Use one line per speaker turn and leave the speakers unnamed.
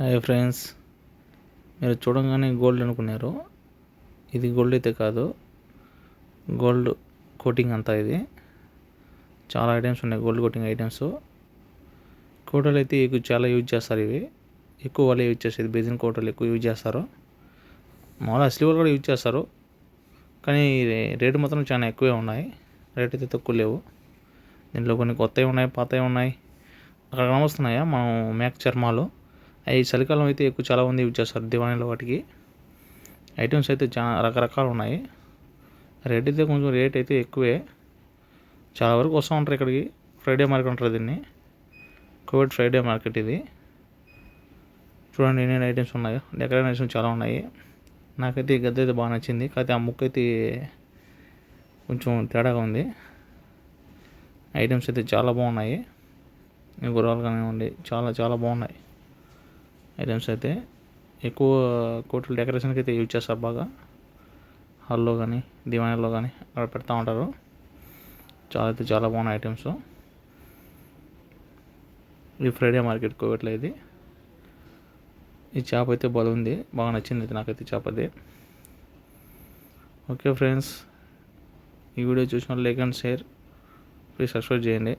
Hi friends మీరు చూడంగానే gold అనుకున్నారు. ఇది గోల్డ్ అయితే కాదు. గోల్డ్ కోటింగ్ అంతా ఇది. చాలా ఐటమ్స్ ఉన్నాయి. గోల్డ్ కోటింగ్ ఐటమ్స్ కోటలు అయితే ఎక్కువ చాలా యూజ్ చేస్తారు ఇవి. ఎక్కువ వాళ్ళే యూజ్ చేసేది. బెజిన్ కోటలు ఎక్కువ యూజ్ చేస్తారు. మామూలుగా అసలు వాళ్ళు కూడా యూజ్ చేస్తారు. కానీ రేటు మాత్రం చాలా ఎక్కువే ఉన్నాయి. రేట్ అయితే తక్కువ లేవు. దీంట్లో కొన్ని కొత్తవి ఉన్నాయి పాతవి ఉన్నాయి. అక్కడ కనబడుతున్నాయా? మనం మేక చర్మాలు అవి చలికాలం అయితే ఎక్కువ చాలా మంది యూజ్ చేస్తారు వాటికి. ఐటమ్స్ అయితే చాలా రకరకాలు ఉన్నాయి. రేట్ అయితే కొంచెం రేట్ అయితే ఎక్కువే. చాలా వరకు వస్తూ ఉంటారు ఇక్కడికి. ఫ్రైడే మార్కెట్ ఉంటారు దీన్ని. కోవిడ్ ఫ్రైడే మార్కెట్ ఇది. చూడండి ఎన్ని ఐటమ్స్ ఉన్నాయో. డెకరేషన్ ఐటమ్స్ చాలా ఉన్నాయి. నాకైతే ఈ గద్ద అయితే బాగా నచ్చింది. కాకపోతే ఆ ముక్క అయితే కొంచెం తేడాగా ఉంది. ఐటమ్స్ అయితే చాలా బాగున్నాయి. గుర్రాలు కానివ్వండి చాలా చాలా బాగున్నాయి. ఐటమ్స్ అయితే ఎక్కువ కోట్లు డెకరేషన్కి అయితే యూజ్ చేస్తారు బాగా. హాల్లో కానీ దివాణిలో కానీ అక్కడ పెడతా ఉంటారు. చాలా అయితే చాలా బాగున్నాయి ఐటమ్స్. ఇది ఫ్రైడే మార్కెట్ కోవిట్లో ఇది ఈ చేప అయితే బాగుంది బాగా నచ్చింది అయితే నాకైతే చేప అది ఓకే ఫ్రెండ్స్ ఈ వీడియో చూసిన like and share. Please subscribe చేయండి.